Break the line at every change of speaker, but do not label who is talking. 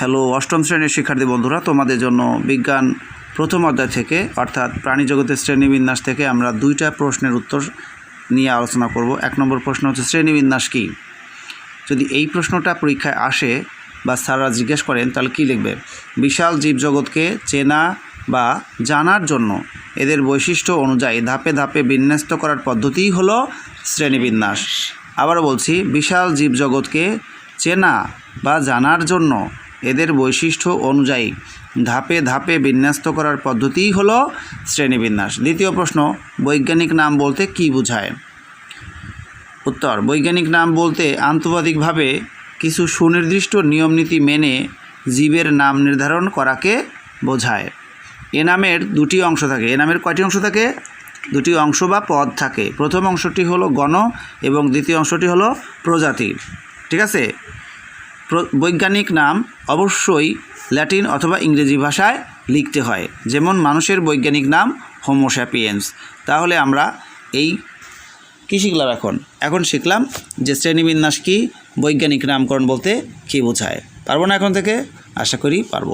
Hello, অষ্টম শ্রেণির শিক্ষার্থী বন্ধুরা, তোমাদের জন্য বিজ্ঞান প্রথম অধ্যায় থেকে, অর্থাৎ প্রাণী জগতের শ্রেণীবিন্যাস থেকে আমরা দুইটা প্রশ্নের উত্তর নিয়ে আলোচনা করব। এক নম্বর প্রশ্ন হচ্ছে, শ্রেণীবিন্যাস কী? যদি এই প্রশ্নটা পরীক্ষায় আসে বা স্যাররা জিজ্ঞেস করেন, তাহলে কী লিখবে? বিশাল জীবজগৎকে চেনা বা জানার জন্য এদের বৈশিষ্ট্য অনুযায়ী ধাপে ধাপে বিন্যস্ত করার পদ্ধতিই হলো শ্রেণীবিন্যাস। আবারও বলছি, বিশাল জীবজগৎকে চেনা বা জানার জন্য এদের বৈশিষ্ট্য অনুযায়ী ধাপে ধাপে বিন্যস্ত করার পদ্ধতিই হলো শ্রেণীবিন্যাস। দ্বিতীয় প্রশ্ন, বৈজ্ঞানিক নাম বলতে কী বোঝায়? উত্তর, বৈজ্ঞানিক নাম বলতে আন্তর্জাতিকভাবে কিছু সুনির্দিষ্ট নিয়মনীতি মেনে জীবের নাম নির্ধারণ করাকে বোঝায়। এ নামের দুটি অংশ থাকে। এ নামের কয়টি অংশ থাকে? দুটি অংশ বা পদ থাকে। প্রথম অংশটি হলো গণ এবং দ্বিতীয় অংশটি হলো প্রজাতি। ঠিক আছে? বৈজ্ঞানিক নাম অবশ্যই ল্যাটিন অথবা ইংরেজি ভাষায় লিখতে হয়, যেমন মানুষের বৈজ্ঞানিক নাম হোমোস্যাপিয়েন্স তাহলে আমরা এই কী শিখলাম এখন? এখন শিখলাম যে শ্রেণীবিন্যাস কী, বৈজ্ঞানিক নামকরণ বলতে কী বোঝায়। পারব না এখন থেকে? আশা করি পারব।